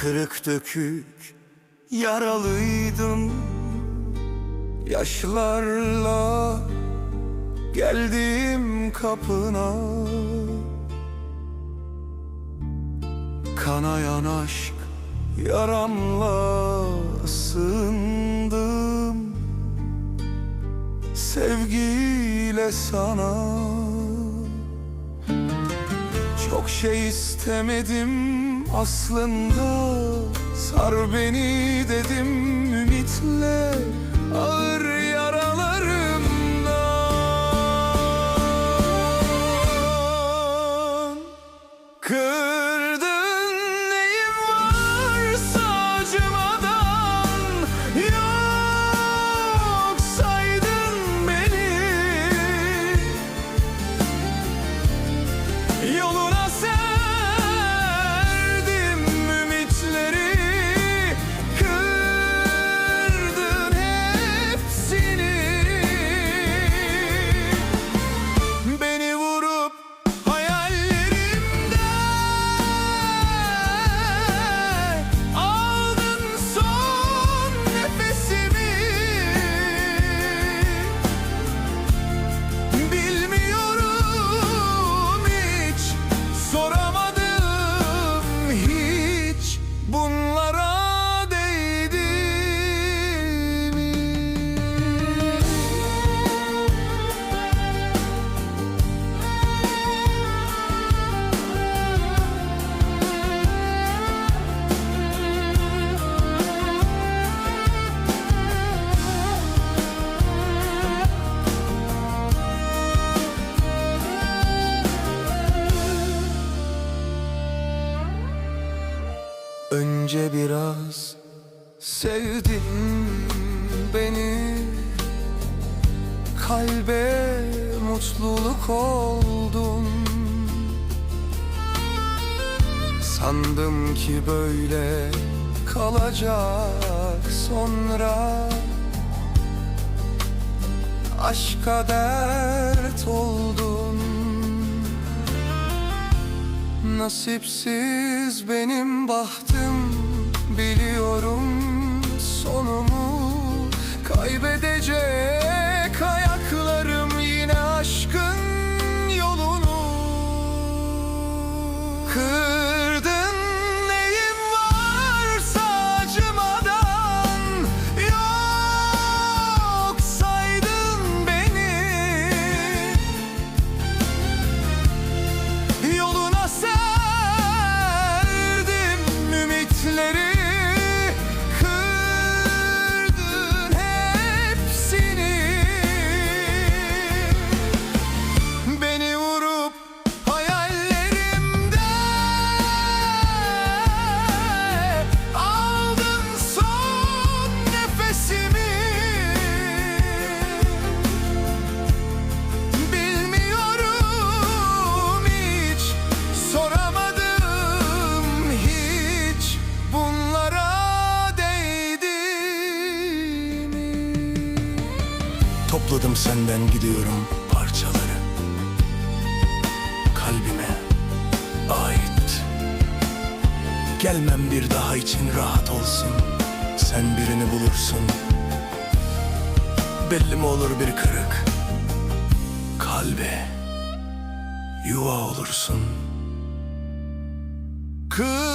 Kırık dökük yaralıydım. Yaşlarla geldim kapına. Kanayan aşk yaramla sığındım Sevgiyle sana Çok şey istemedim aslında Sar beni dedim ümitle Ağır yaralarımdan. Kırdın neyim varsa acımadan Yok saydın beni. Yoluna Önce biraz sevdin beni. Kalbe mutluluk oldun. Sandım ki böyle kalacak sonra. Aşka dert oldun Nasipsiz benim bahtım biliyorum sonumu Kaybedecek Topladım senden gidiyorum parçaları. Kalbime ait. Gelmem bir daha için rahat olsun. Sen birini bulursun. Belli mi olur bir kırık? Kalbe yuva olursun. Kız